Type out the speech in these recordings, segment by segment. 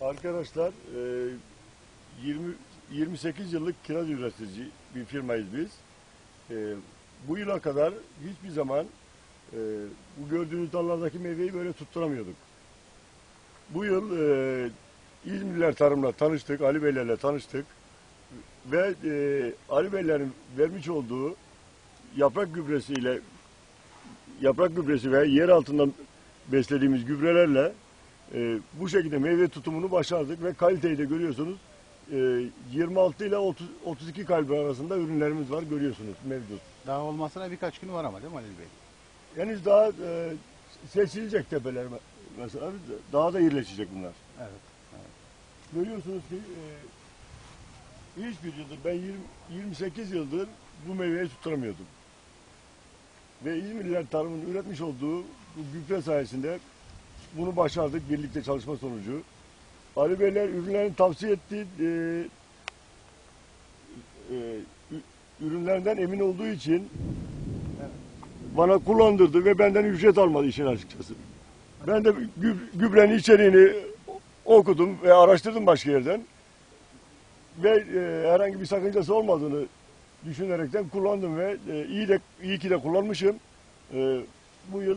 Arkadaşlar e, 20 28 yıllık kiraz üretici bir firmayız biz. E, bu yıla kadar hiçbir zaman e, bu gördüğünüz dallardaki meyveyi böyle tutturamıyorduk. Bu yıl e, İzmirliler Tarım'la tanıştık, Ali Beylerle tanıştık ve e, Ali Beylerin vermiş olduğu yaprak gübresiyle yaprak gübresi ve yer altından beslediğimiz gübrelerle e, bu şekilde meyve tutumunu başardık ve kaliteyi de görüyorsunuz. E, 26 ile 30, 32 kalbi arasında ürünlerimiz var görüyorsunuz mevcut. Daha olmasına birkaç gün var ama değil mi Halil Bey? Henüz daha e, seçilecek tepeler me- mesela daha da irileşecek bunlar. Evet. Görüyorsunuz ki e, hiçbir yıldır ben 20, 28 yıldır bu meyveyi tutturamıyordum. Ve İzmirliler Tarım'ın üretmiş olduğu bu gübre sayesinde bunu başardık birlikte çalışma sonucu. Ali Beyler ürünlerini tavsiye etti. E, e, ü- ürünlerinden emin olduğu için bana kullandırdı ve benden ücret almadı işin açıkçası. Ben de gü- gübrenin içeriğini okudum ve araştırdım başka yerden. Ve e, herhangi bir sakıncası olmadığını düşünerekten kullandım ve e, iyi de iyi ki de kullanmışım. E, bu yıl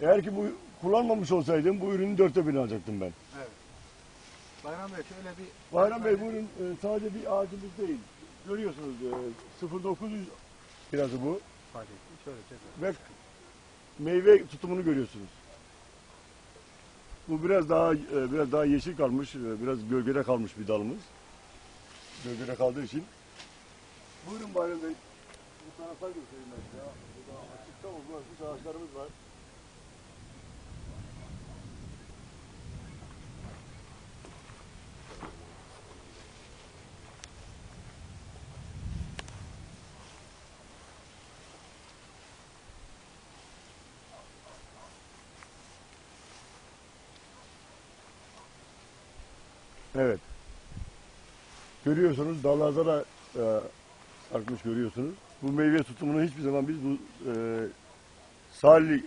eğer ki bu kullanmamış olsaydım bu ürünün dörtte birini alacaktım ben. Bayram Bey şöyle bir... Bayram Bey bu ürün e, sadece bir ağacımız değil. Görüyorsunuz e, 0900 kirazı bu şöyle tekrar. ve meyve tutumunu görüyorsunuz. Bu biraz daha e, biraz daha yeşil kalmış, e, biraz gölgede kalmış bir dalımız. Gölgede kaldığı için. Buyurun Bayram Bey. Bu tarafa göstereyim ben size. Burada açıkta olmuş ağaçlarımız var. Evet. Görüyorsunuz dallarda da e, sarkmış görüyorsunuz. Bu meyve tutumunu hiçbir zaman biz bu e, sahil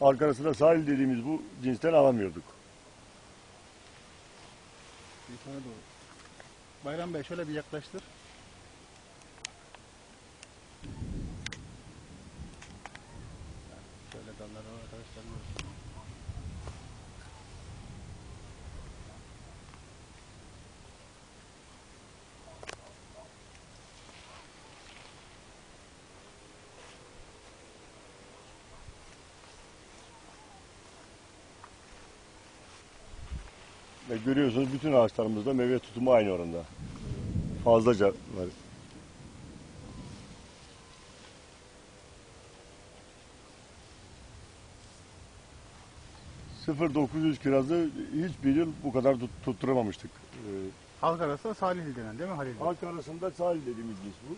arkasında sahil dediğimiz bu cinsten alamıyorduk. Yukarı doğru. Bayram Bey şöyle bir yaklaştır. Şöyle dalları var arkadaşlar. görsün. Ve görüyorsunuz bütün ağaçlarımızda meyve tutumu aynı oranda. Fazlaca var. ...0900 kirazı hiçbir yıl bu kadar tut- tutturamamıştık. Ee, Halk arasında Salihli denen değil mi Halil? Halk arasında sahil dediğimiz cins bu.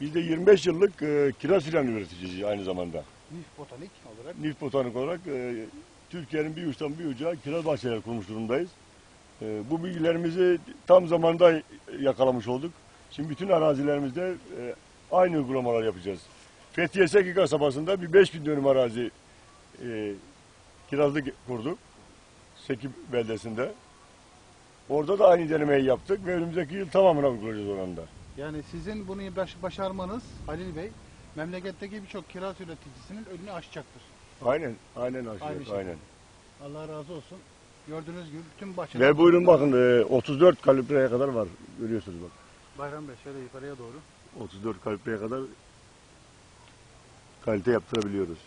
Biz de 25 yıllık e, kiraz filan üreticisiyiz aynı zamanda. Nif botanik olarak. Nif Botanik olarak e, Türkiye'nin bir uçtan bir uca kiraz bahçeleri kurmuş durumdayız. E, bu bilgilerimizi tam zamanda yakalamış olduk. Şimdi bütün arazilerimizde e, aynı uygulamalar yapacağız. Fethiye Seki kasabasında bir 5000 dönüm arazi e, kirazlık kurduk. Seki beldesinde. Orada da aynı denemeyi yaptık ve önümüzdeki yıl tamamına uygulayacağız oranda. Yani sizin bunu baş- başarmanız Halil Bey memleketteki birçok kiraz üreticisinin önünü açacaktır. Aynen, aynen aşağı, Aynı şey. aynen. Allah razı olsun. Gördüğünüz gibi bütün bahçeler... Ve buyurun bakın e, 34 kalibreye kadar var. Görüyorsunuz bak. Bayram Bey şöyle yukarıya doğru. 34 kalibreye kadar kalite yaptırabiliyoruz.